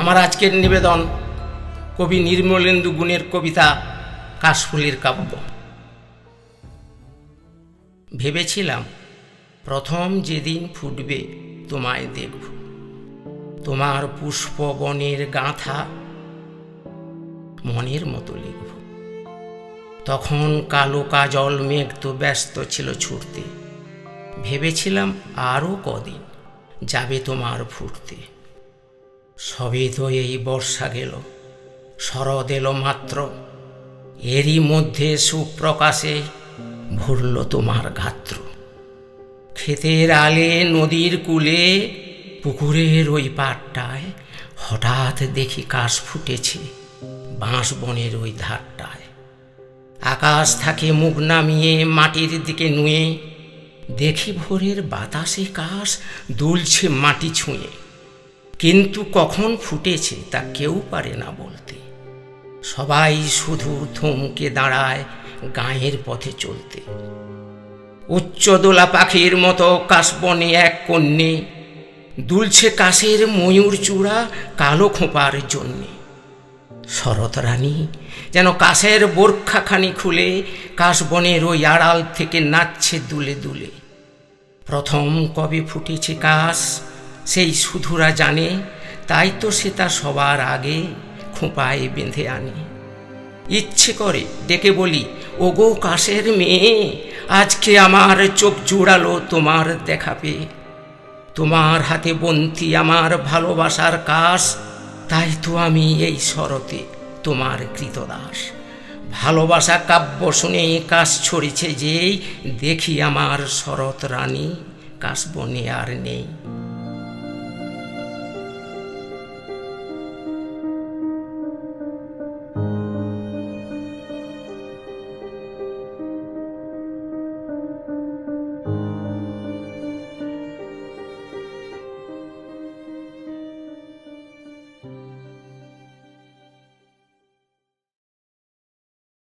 আমার আজকের নিবেদন কবি নির্মলেন্দু গুণের কবিতা কাশফুলের কাব্য। ভেবেছিলাম প্রথম যেদিন ফুটবে তোমায় দেখব। তোমার পুষ্পবনের গাঁথা মনের মতো লিখব। তখন কালো কাজল মেঘ তো ব্যস্ত ছিল ছুটতে। ভেবেছিলাম আরও কদিন যাবে তোমার ফুটতে। সবে তো এই বর্ষা গেল, শরৎ এলো মাত্র। এরই মধ্যে সুপ্রকাশে ভরল তোমার গাত্র। ক্ষেতের আলে নদীর কূলে, পুকুরের ওই পাড়টায় হঠাৎ দেখি কাশ ফুটেছে বাঁশ বনের ওই ধারটায়। আকাশ থাকে মুখ নামিয়ে মাটির দিকে নুয়ে, দেখি ভোরের বাতাসে কাশ দুলছে মাটি ছুঁয়ে। কিন্তু কখন ফুটেছে তা কেউ পারে না বলতে। সবাই শুধু থমকে দাঁড়ায় গায়ের পথে চলতে। উচ্চদোলা পাখির মতো কাশবনে এক কন্যে, দুলছে কাশের ময়ূর চূড়া কালো খোঁপার জন্যে। শরৎ রানী যেন কাশের বোরখাখানি খুলে কাশবনের ওই আড়াল থেকে নাচছে দুলে দুলে। প্রথম কবে ফুটেছে কাশ? সেই শুধুরা জানে, তাই তো সে তা সবার আগে খোঁপায় বেঁধে আনে। ইচ্ছে করে ডেকে বলি, ওগো কাশের মেয়ে, আজকে আমার চোখ জুড়ালো তোমার দেখা পেয়ে। তোমার হাতে বন্তি আমার ভালোবাসার কাশ, তাই তো আমি এই শরতে তোমার কৃতদাস। ভালোবাসা কাব্য শুনে কাশ ছড়িছে যেই, দেখি আমার শরৎ রানী কাশ বনে আর নেই।